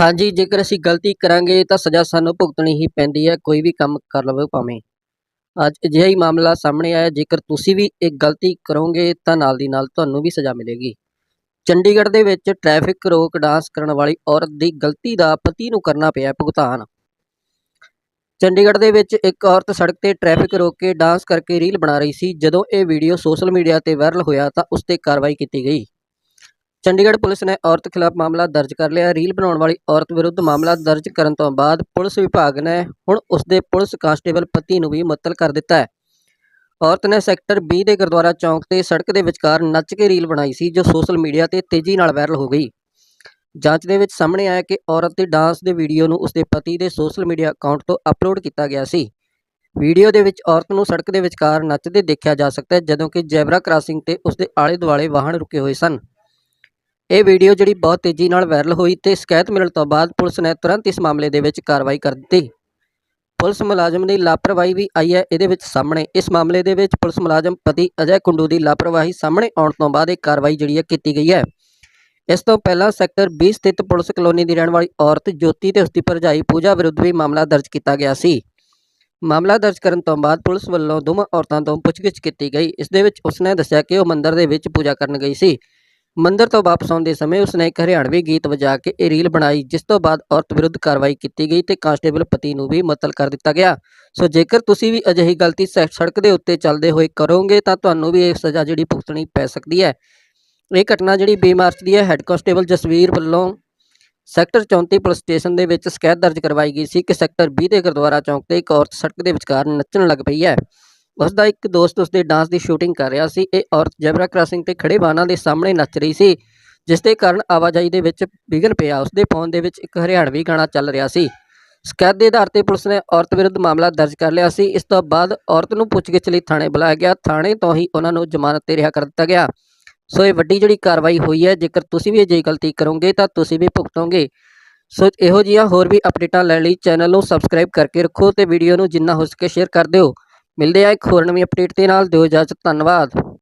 ਹਾਂਜੀ, ਜੇਕਰ ਅਸੀਂ ਗਲਤੀ ਕਰਾਂਗੇ ਤਾਂ ਸਜ਼ਾ ਸਾਨੂੰ ਭੁਗਤਣੀ ਹੀ ਪੈਂਦੀ ਹੈ, ਕੋਈ ਵੀ ਕੰਮ ਕਰ ਲਵੇ ਭਾਵੇਂ। ਅੱਜ ਅਜਿਹਾ ਹੀ ਮਾਮਲਾ ਸਾਹਮਣੇ ਆਇਆ, ਜੇਕਰ ਤੁਸੀਂ ਵੀ ਇੱਕ ਗਲਤੀ ਕਰੋਗੇ ਤਾਂ ਨਾਲ ਦੀ ਨਾਲ ਤੁਹਾਨੂੰ ਵੀ ਸਜ਼ਾ ਮਿਲੇਗੀ। ਚੰਡੀਗੜ੍ਹ ਦੇ ਵਿੱਚ ਟ੍ਰੈਫਿਕ ਰੋਕ ਡਾਂਸ ਕਰਨ ਵਾਲੀ ਔਰਤ ਦੀ ਗਲਤੀ ਦਾ ਪਤੀ ਨੂੰ ਕਰਨਾ ਪਿਆ ਭੁਗਤਾਨ। ਚੰਡੀਗੜ੍ਹ ਦੇ ਵਿੱਚ ਇੱਕ ਔਰਤ ਸੜਕ ਤੇ ਟ੍ਰੈਫਿਕ ਰੋਕ ਕੇ ਡਾਂਸ ਕਰਕੇ ਰੀਲ ਬਣਾ ਰਹੀ ਸੀ। ਜਦੋਂ ਇਹ ਵੀਡੀਓ ਸੋਸ਼ਲ ਮੀਡੀਆ ਤੇ ਵਾਇਰਲ ਹੋਇਆ ਤਾਂ ਉਸ ਤੇ ਕਾਰਵਾਈ ਕੀਤੀ ਗਈ। ਚੰਡੀਗੜ੍ਹ ਪੁਲਿਸ ਨੇ ਔਰਤ ਖਿਲਾਫ ਮਾਮਲਾ ਦਰਜ ਕਰ ਲਿਆ। ਰੀਲ ਬਣਾਉਣ ਵਾਲੀ ਔਰਤ ਵਿਰੁੱਧ ਮਾਮਲਾ ਦਰਜ ਕਰਨ ਤੋਂ ਬਾਅਦ ਪੁਲਿਸ ਵਿਭਾਗ ਨੇ ਹੁਣ ਉਸ ਦੇ ਪੁਲਿਸ ਕਾਂਸਟੇਬਲ ਪਤੀ ਨੂੰ ਵੀ ਮੁਅੱਤਲ ਕਰ ਦਿੱਤਾ ਹੈ। ਔਰਤ ਨੇ ਸੈਕਟਰ 20 ਦੇ ਗੁਰਦੁਆਰਾ ਚੌਂਕ ਤੇ ਸੜਕ ਦੇ ਵਿਚਕਾਰ ਨੱਚ ਕੇ ਰੀਲ ਬਣਾਈ ਸੀ, ਜੋ ਸੋਸ਼ਲ ਮੀਡੀਆ ਤੇ ਤੇਜ਼ੀ ਨਾਲ ਵਾਇਰਲ ਹੋ ਗਈ। ਜਾਂਚ ਦੇ ਵਿੱਚ ਸਾਹਮਣੇ ਆਇਆ ਕਿ ਔਰਤ ਦੇ ਡਾਂਸ ਦੇ ਵੀਡੀਓ ਨੂੰ ਉਸਦੇ ਪਤੀ ਦੇ ਸੋਸ਼ਲ ਮੀਡੀਆ ਅਕਾਊਂਟ ਤੋਂ ਅਪਲੋਡ ਕੀਤਾ ਗਿਆ ਸੀ। ਵੀਡੀਓ ਦੇ ਵਿੱਚ ਔਰਤ ਨੂੰ ਸੜਕ ਦੇ ਵਿਚਕਾਰ ਨੱਚਦੇ ਦੇਖਿਆ ਜਾ ਸਕਦਾ ਹੈ, ਜਦੋਂ ਕਿ ਜੈਬਰਾ ਕ੍ਰਾਸਿੰਗ ਤੇ ਉਸਦੇ ਆਲੇ ਦੁਆਲੇ ਵਾਹਨ ਰੁਕੇ ਹੋਏ ਸਨ। ਇਹ ਵੀਡੀਓ ਜਿਹੜੀ ਬਹੁਤ ਤੇਜ਼ੀ ਨਾਲ ਵਾਇਰਲ ਹੋਈ ਤੇ ਸ਼ਿਕਾਇਤ ਮਿਲਣ ਤੋਂ ਬਾਅਦ ਪੁਲਿਸ ਨੇ ਤੁਰੰਤ ਇਸ ਮਾਮਲੇ ਦੇ ਵਿੱਚ ਕਾਰਵਾਈ ਕਰ ਦਿੱਤੀ। ਪੁਲਿਸ ਮੁਲਾਜ਼ਮ ਦੀ ਲਾਪਰਵਾਹੀ ਵੀ ਆਈ ਹੈ ਇਹਦੇ ਵਿੱਚ ਸਾਹਮਣੇ। ਇਸ ਮਾਮਲੇ ਦੇ ਵਿੱਚ ਪੁਲਿਸ ਮੁਲਾਜ਼ਮ ਪਤੀ ਅਜੈ ਕੁੰਡੂ ਦੀ ਲਾਪਰਵਾਹੀ ਸਾਹਮਣੇ ਆਉਣ ਤੋਂ ਬਾਅਦ ਇਹ ਕਾਰਵਾਈ ਜਿਹੜੀ ਹੈ ਕੀਤੀ ਗਈ ਹੈ। ਇਸ ਤੋਂ ਪਹਿਲਾਂ ਸੈਕਟਰ 20 ਸਥਿਤ ਪੁਲਿਸ ਕਲੋਨੀ ਦੀ ਰਹਿਣ ਵਾਲੀ ਔਰਤ ਜੋਤੀ ਤੇ ਉਸਦੀ ਭਰਜਾਈ ਪੂਜਾ ਵਿਰੁੱਧ ਵੀ ਮਾਮਲਾ ਦਰਜ ਕੀਤਾ ਗਿਆ ਸੀ। ਮਾਮਲਾ ਦਰਜ ਕਰਨ ਤੋਂ ਬਾਅਦ ਪੁਲਿਸ ਵੱਲੋਂ ਦੋਵਾਂ ਔਰਤਾਂ ਤੋਂ ਪੁੱਛਗਿੱਛ ਕੀਤੀ ਗਈ। ਇਸ ਦੇ ਵਿੱਚ ਉਸਨੇ ਦੱਸਿਆ ਕਿ ਉਹ ਮੰਦਰ ਦੇ ਵਿੱਚ ਪੂਜਾ ਕਰਨ ਗਈ ਸੀ। ਮੰਦਰ ਤੋਂ ਵਾਪਸ ਆਉਂਦੇ ਸਮੇਂ ਉਸਨੇ ਇੱਕ ਹਰਿਆਣਵੀ ਗੀਤ ਵਜਾ ਕੇ ਇਹ ਰੀਲ ਬਣਾਈ, ਜਿਸ ਤੋਂ ਬਾਅਦ ਔਰਤ ਵਿਰੁੱਧ ਕਾਰਵਾਈ ਕੀਤੀ ਗਈ ਤੇ ਕਾਂਸਟੇਬਲ ਪਤੀ ਨੂੰ ਵੀ ਮੁਅੱਤਲ ਕਰ ਦਿੱਤਾ ਗਿਆ। ਸੋ ਜੇਕਰ ਤੁਸੀਂ ਵੀ ਅਜਿਹੀ ਗਲਤੀ ਸੈ- ਸੜਕ ਦੇ ਉੱਤੇ ਚੱਲਦੇ ਹੋਏ ਕਰੋਗੇ ਤਾਂ ਤੁਹਾਨੂੰ ਵੀ ਇਹ ਸਜ਼ਾ ਜਿਹੜੀ ਭੁਗਤਣੀ ਪੈ ਸਕਦੀ ਹੈ। ਇਹ ਘਟਨਾ ਜਿਹੜੀ ਬੀਮਾਰਚ ਦੀ ਹੈ, ਹੈੱਡ ਕਾਂਸਟੇਬਲ ਜਸਵੀਰ ਵੱਲੋਂ ਸੈਕਟਰ 34 ਪੁਲਿਸ ਸਟੇਸ਼ਨ ਦੇ ਵਿੱਚ ਸ਼ਿਕਾਇਤ ਦਰਜ ਕਰਵਾਈ ਗਈ ਸੀ ਕਿ ਸੈਕਟਰ 20 ਦੇ ਗੁਰਦੁਆਰਾ ਚੌਂਕ ਤੇ ਇੱਕ ਔਰਤ ਸੜਕ ਦੇ ਵਿਚਕਾਰ ਨੱਚਣ ਲੱਗ ਪਈ ਹੈ। ਉਸ ਦਾ ਇੱਕ ਦੋਸਤ ਉਸ ਦੇ ਡਾਂਸ ਦੀ ਸ਼ੂਟਿੰਗ ਕਰ ਰਿਹਾ ਸੀ। ਇਹ ਔਰਤ ਜੈਬਰਾ ਕ੍ਰਾਸਿੰਗ ਤੇ ਖੜੇ ਵਾਹਨਾਂ ਦੇ ਸਾਹਮਣੇ ਨੱਚ ਰਹੀ ਸੀ, ਜਿਸ ਦੇ ਕਾਰਨ ਆਵਾਜਾਈ ਦੇ ਵਿੱਚ ਵਿਘਨ ਪਿਆ। ਉਸ ਦੇ ਫੋਨ ਦੇ ਵਿੱਚ ਇੱਕ ਹਰਿਆਣਵੀ ਗਾਣਾ ਚੱਲ ਰਿਹਾ ਸੀ। ਸ਼ਿਕਾਇਤ ਦੇ ਆਧਾਰ ਤੇ ਪੁਲਿਸ ਨੇ ਔਰਤ ਵਿਰੁੱਧ ਮਾਮਲਾ ਦਰਜ ਕਰ ਲਿਆ ਸੀ। ਇਸ ਤੋਂ ਬਾਅਦ ਔਰਤ ਨੂੰ ਪੁੱਛਗਿੱਛ ਲਈ ਥਾਣੇ ਬੁਲਾਇਆ ਗਿਆ। ਥਾਣੇ ਤੋਂ ਹੀ ਉਹਨਾਂ ਨੂੰ ਜ਼ਮਾਨਤ ਤੇ ਰਿਹਾ ਕਰ ਦਿੱਤਾ ਗਿਆ। ਸੋ ਇਹ ਵੱਡੀ ਜਿਹੜੀ ਕਾਰਵਾਈ ਹੋਈ ਹੈ, ਜੇਕਰ ਤੁਸੀਂ ਵੀ ਅਜਿਹੀ ਗਲਤੀ ਕਰੋਗੇ ਤਾਂ ਤੁਸੀਂ ਵੀ ਭੁਗਤੋਗੇ ਸੋ ਇਹੋ ਜਿਹੀਆਂ ਹੋਰ ਵੀ ਅਪਡੇਟਾਂ ਲੈਣ ਲਈ ਚੈਨਲ ਨੂੰ ਸਬਸਕ੍ਰਾਈਬ ਕਰਕੇ ਰੱਖੋ ਤੇ ਵੀਡੀਓ ਨੂੰ ਜਿੰਨਾ ਹੋ ਸਕੇ ਸ਼ੇਅਰ ਕਰ ਦਿਓ। ਮਿਲਦੇ ਆ ਇੱਕ ਹੋਰ ਨਵੀਂ ਅਪਡੇਟ ਦੇ ਨਾਲ। ਦਿਓ ਇਜਾਜ਼ਤ ਧੰਨਵਾਦ।